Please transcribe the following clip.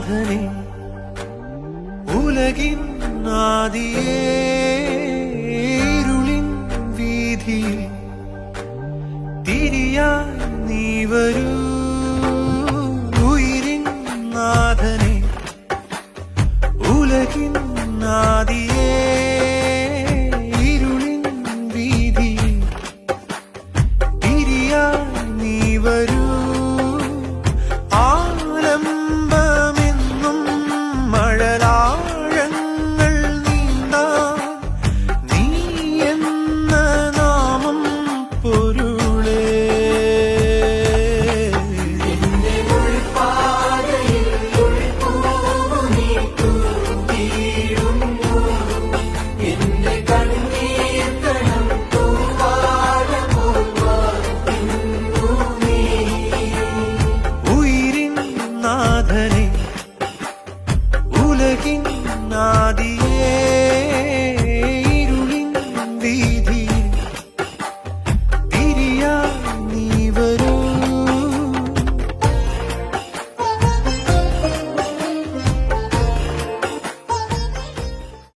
നാഥനെ ഉലകിൻ നാദിയേരുളിൻ വീതി തിരിയായി നീ ഉയരിൻ നാഥനെ ഉലകിൻ നാദിയേ முன்னாடி